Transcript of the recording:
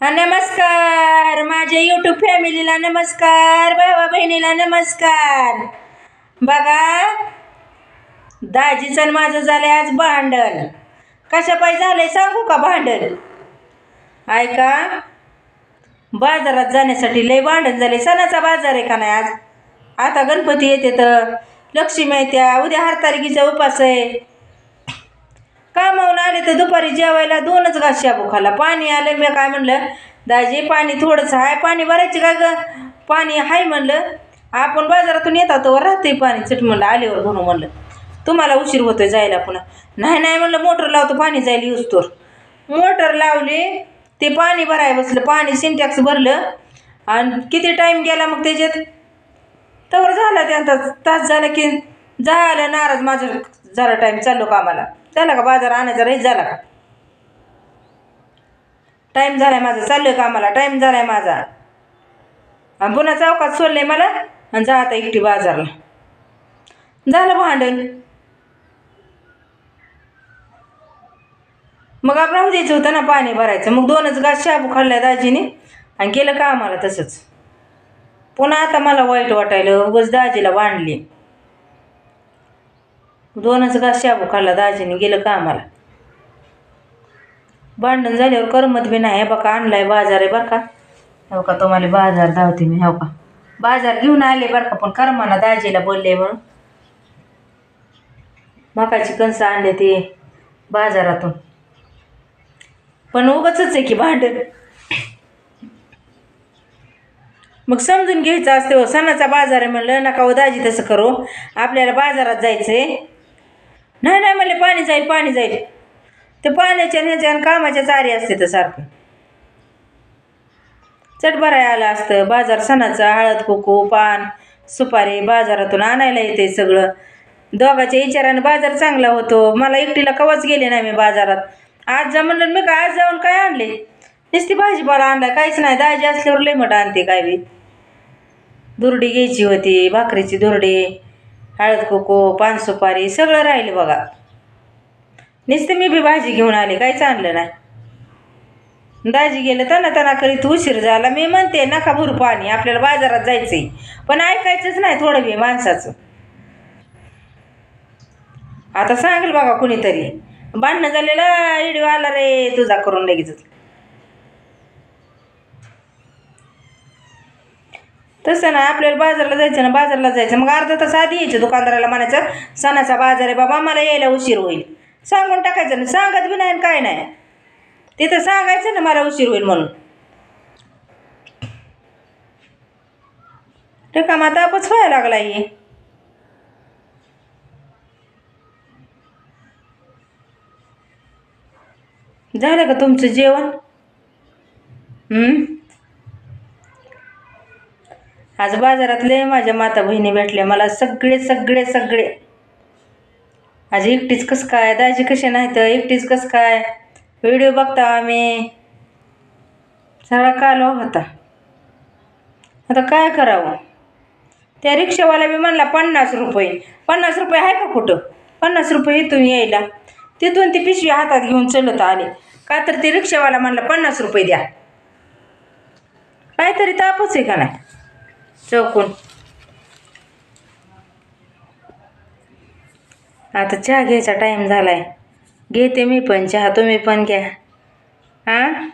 हा नमस्कार. माझ्या यूट्यूब फॅमिलीला नमस्कार. भावा बहिणीला नमस्कार. बघा दाजीचं माझं झालंय आज भांडण. कशा पाहिजे झालंय सांगू का भांडण? ऐका बाजारात जाण्यासाठी लय भांडण झाले सणाचा बाजार आहे का नाही आज? आता गणपती येते तर. लक्ष्मी येत्या उद्या हरतालिकीचा उपास आहे. कामावून आले तर दुपारी जेवायला दोनच घास शाबू खाला पाणी आलं मी काय म्हणलं दाजी पाणी थोडंसं आहे पाणी भरायचं का ग? पाणी आहे म्हणलं. आपण बाजारातून येतात वर राहते पाणी चट म्हणलं आल्यावर भरू म्हणलं. तुम्हाला उशीर होतोय जायला पुन्हा. नाही नाही म्हणलं मोटर लावतो पाणी जायला युस्तोर मोटर लावली ते पाणी भराय बसलं पाणी सिंटॅक्स भरलं. आणि किती टाईम गेला मग त्याच्यात? तवर झाला त्यांचा तास झाला की झालं नाराज माझं. जरा टाईम चाललो कामाला. झाला का बाजार? आणायचा राहीच झाला का? टाईम झालाय माझा चाललोय कामाला. टाईम झालाय माझा. आणि पुन्हा चौकात सोडलंय मला आणि जा आता एकटी बाजारला. झालं भांडण. मग आपण द्यायचं होतं ना पाणी भरायचं. मग दोनच घास शाबू खाल्ल्या दाजीने आणि केलं कामाला तसंच. पुन्हा आता मला वाईट वाटायलं उगच दाजीला बांधली दोनच घास शाबू खाल्ला दाजीने गेलं कामाला. भांडण झाल्यावर करमत बी नाही हे बघा आणलाय बाजार आहे बरं का. हो का तुम्हाला बाजार धावते मी हो का बाजार घेऊन आले बरं का पण करमाना दाजीला बोलले म्हणून. मकाची कणसं आणले ते बाजारातून. पण उगच आहे की भांडण. मग समजून घ्यायचं असते हो सणाचा बाजार आहे म्हणलं नका हो दाजी तसं करू. आपल्याला बाजारात जायचं आहे नाही नाही म्हणले पाणी जाईल पाणी जाईल. ते पाण्याच्या ह्याच्या आणि कामाच्या चारी असते तर सारखं. चट भराय आलं असतं बाजार सणाचा हळद कुकू पान सुपारी बाजारातून आणायला येते सगळं. दोघाच्या विचारानं बाजार चांगला होतो. मला एकटीला कवाच गेले नाही मी बाजारात. आज जा म्हणलं मी काय आज जाऊन काय आणले? नुसती भाजीपाला आणला काहीच नाही. दाजी असल्यावर लय मोठं आणते काय बी. दुरडी घ्यायची होती भाकरीची दुरडी. हळद कुको पान सुपारी सगळं राहिलं बघा. नुसतं मी बी भाजी घेऊन आले काहीच आणलं नाही. दाजी गेलं तना तना करीत उशीर झाला. मी म्हणते नका भरू पाणी आपल्याला बाजारात जायचंय. पण ऐकायचंच नाही थोडं बी माणसाचं. आता सांगेल बघा कुणीतरी. भांडणं झालेला इडीव आला रे तुझा करून लगेच तसं ना आपल्याला बाजारला जायचं ना बाजारला जायचं. मग अर्धा तास आधी यायचं दुकानदाराला म्हणायचं सणाचा बाजार आहे बाबा मला यायला उशीर होईल. सांगून टाकायचं ना सांगत बी नाही आणि काय नाही. तिथं सांगायचं ना मला उशीर होईल म्हणून. रिकामा तापच व्हायला लागला हे. झालं का तुमचं जेवण? आज बाजारातले माझ्या माता बहिणी भेटल्या मला सगळे सगळे सगळे. आज एकटीच कसं काय? दाजी कसे नाही तर एकटीच कसं काय? व्हिडिओ बघता आम्ही. सगळा काल होता. आता काय करावं? त्या रिक्षावाला बी म्हणला पन्नास रुपये. पन्नास रुपये आहे का कुठं? पन्नास रुपये इथून यायला. तिथून ती पिशवी हातात घेऊन चलत आले. का तर ते रिक्षावाला म्हणला पन्नास रुपये द्या. काहीतरी तापच आहे का नाही? चौकून. आता चहा घ्यायचा टाईम झाला आहे घेते मी पण चहा तुम्ही पण घ्या. हां?